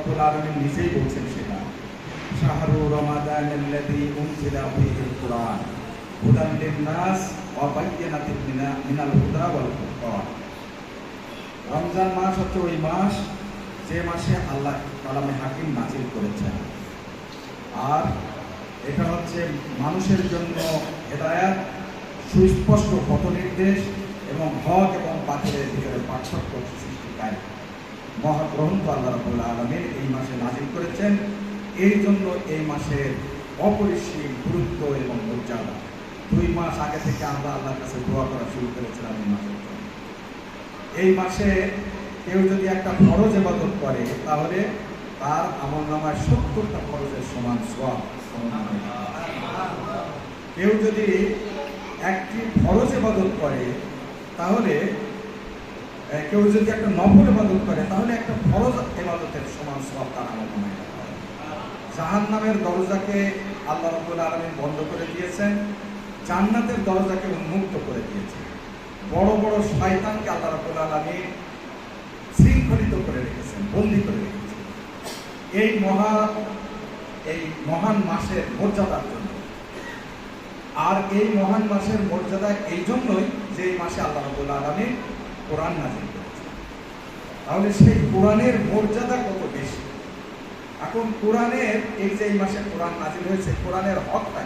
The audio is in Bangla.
রাব্বুল আলামিন নিজেই বলছেন সেটা। শাহরু রমাদান আল্লাযী উনজিলা ফীহিল কুরআন। হুদান লিন-নাস ওয়া মিনা- মিনাল হুদা ওয়াল ফুরকান। রমজান মাস হচ্ছে ওই মাস যে মাসে আল্লাহ কালামে হাকিম নাজিল করেছেন। আর এটা হচ্ছে মানুষের জন্য হেদায়াত, সুস্পষ্ট পথ নির্দেশ এবং হক এবং পাথরের ভিতরে পার্থক্য সৃষ্টিকারী মহাগ্রন্থ আল্লাহ রবুল্লা আলমের এই মাসে নাজিল করেছেন। এই জন্য এই মাসের অপরিসীম গুরুত্ব এবং মর্যাদা। দুই মাস আগে থেকে আমরা আল্লাহর কাছে দোয়া করা শুরু করেছিলাম এই মাসের জন্য। এই মাসে কেউ যদি একটা ফরজ এবাদত করে, তাহলে তার আমল নামায় সত্তরটা ফরজের সমান সব কেউ যদি একটি ফরজ এবাদত করে, তাহলে কেউ যদি একটা নফল এবাদত করে, তাহলে একটা ফরজ এবাদতের সমান সব তার আমল নামায় জাহান নামের দরজাকে আল্লাহ রবুল আলমী বন্ধ করে দিয়েছেন, জান্নাতের দরজাকে উন্মুক্ত করে দিয়েছেন। বড় বড় শয়তানকে আল্লাহ রবুল আলমী শৃঙ্খলিত করে রেখেছেন, বন্দি করে রেখেছেন। এই মহা, এই মহান মাসের মর্যাদার জন্য। আর এই মহান মাসের মর্যাদা এই জন্যই যে এই মাসে আল্লাহ রবুল আলমী কোরআন নাজিল তাহলে সেই কোরআনের মর্যাদা কত বেশি এখন কোরআনের, এই যে এই মাসে কোরআন নাজিল হয়েছে, কোরআনের হকটা?